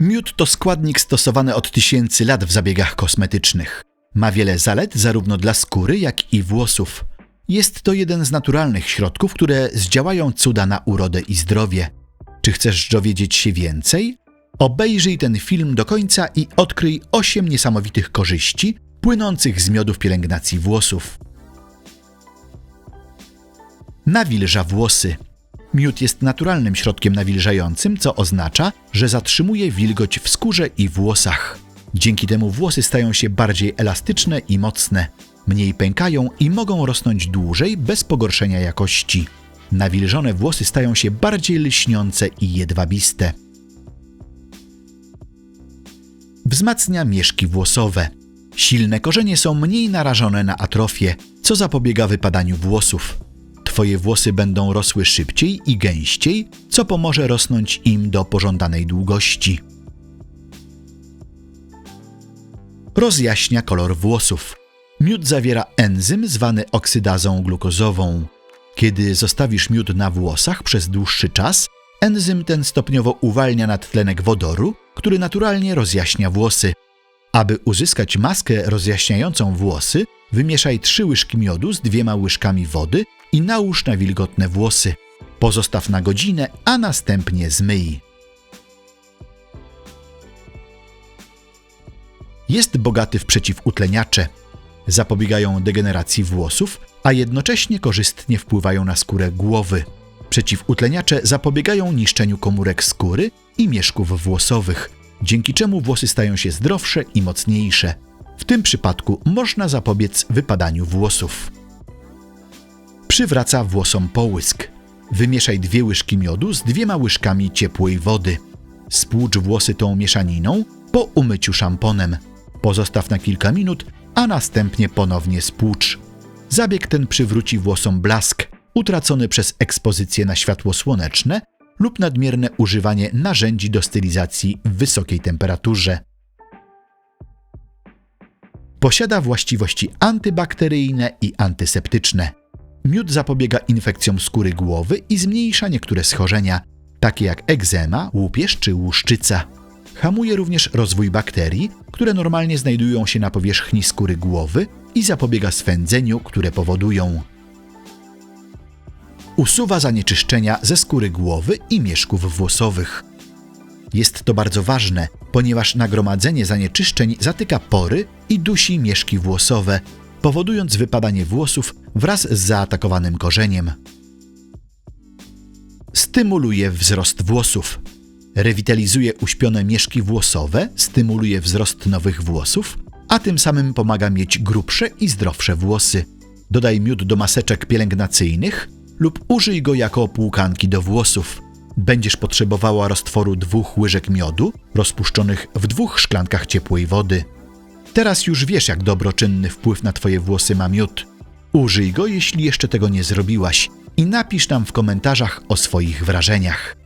Miód to składnik stosowany od tysięcy lat w zabiegach kosmetycznych. Ma wiele zalet zarówno dla skóry, jak i włosów. Jest to jeden z naturalnych środków, które zdziałają cuda na urodę i zdrowie. Czy chcesz dowiedzieć się więcej? Obejrzyj ten film do końca i odkryj 8 niesamowitych korzyści płynących z miodów pielęgnacji włosów. Nawilża włosy. Miód jest naturalnym środkiem nawilżającym, co oznacza, że zatrzymuje wilgoć w skórze i włosach. Dzięki temu włosy stają się bardziej elastyczne i mocne, mniej pękają i mogą rosnąć dłużej bez pogorszenia jakości. Nawilżone włosy stają się bardziej lśniące i jedwabiste. Wzmacnia mieszki włosowe. Silne korzenie są mniej narażone na atrofię, co zapobiega wypadaniu włosów. Twoje włosy będą rosły szybciej i gęściej, co pomoże rosnąć im do pożądanej długości. Rozjaśnia kolor włosów. Miód zawiera enzym zwany oksydazą glukozową. Kiedy zostawisz miód na włosach przez dłuższy czas, enzym ten stopniowo uwalnia nadtlenek wodoru, który naturalnie rozjaśnia włosy. Aby uzyskać maskę rozjaśniającą włosy, wymieszaj trzy łyżki miodu z dwiema łyżkami wody i nałóż na wilgotne włosy. Pozostaw na godzinę, a następnie zmyj. Jest bogaty w przeciwutleniacze. Zapobiegają degeneracji włosów, a jednocześnie korzystnie wpływają na skórę głowy. Przeciwutleniacze zapobiegają niszczeniu komórek skóry i mieszków włosowych, dzięki czemu włosy stają się zdrowsze i mocniejsze. W tym przypadku można zapobiec wypadaniu włosów. Przywraca włosom połysk. Wymieszaj dwie łyżki miodu z dwiema łyżkami ciepłej wody. Spłucz włosy tą mieszaniną po umyciu szamponem. Pozostaw na kilka minut, a następnie ponownie spłucz. Zabieg ten przywróci włosom blask, utracony przez ekspozycję na światło słoneczne lub nadmierne używanie narzędzi do stylizacji w wysokiej temperaturze. Posiada właściwości antybakteryjne i antyseptyczne. Miód zapobiega infekcjom skóry głowy i zmniejsza niektóre schorzenia, takie jak egzema, łupież czy łuszczyca. Hamuje również rozwój bakterii, które normalnie znajdują się na powierzchni skóry głowy i zapobiega swędzeniu, które powodują. Usuwa zanieczyszczenia ze skóry głowy i mieszków włosowych. Jest to bardzo ważne, ponieważ nagromadzenie zanieczyszczeń zatyka pory i dusi mieszki włosowe, powodując wypadanie włosów wraz z zaatakowanym korzeniem. Stymuluje wzrost włosów. Rewitalizuje uśpione mieszki włosowe, stymuluje wzrost nowych włosów, a tym samym pomaga mieć grubsze i zdrowsze włosy. Dodaj miód do maseczek pielęgnacyjnych lub użyj go jako płukanki do włosów. Będziesz potrzebowała roztworu dwóch łyżek miodu rozpuszczonych w dwóch szklankach ciepłej wody. Teraz już wiesz, jak dobroczynny wpływ na Twoje włosy ma miód. Użyj go, jeśli jeszcze tego nie zrobiłaś i napisz nam w komentarzach o swoich wrażeniach.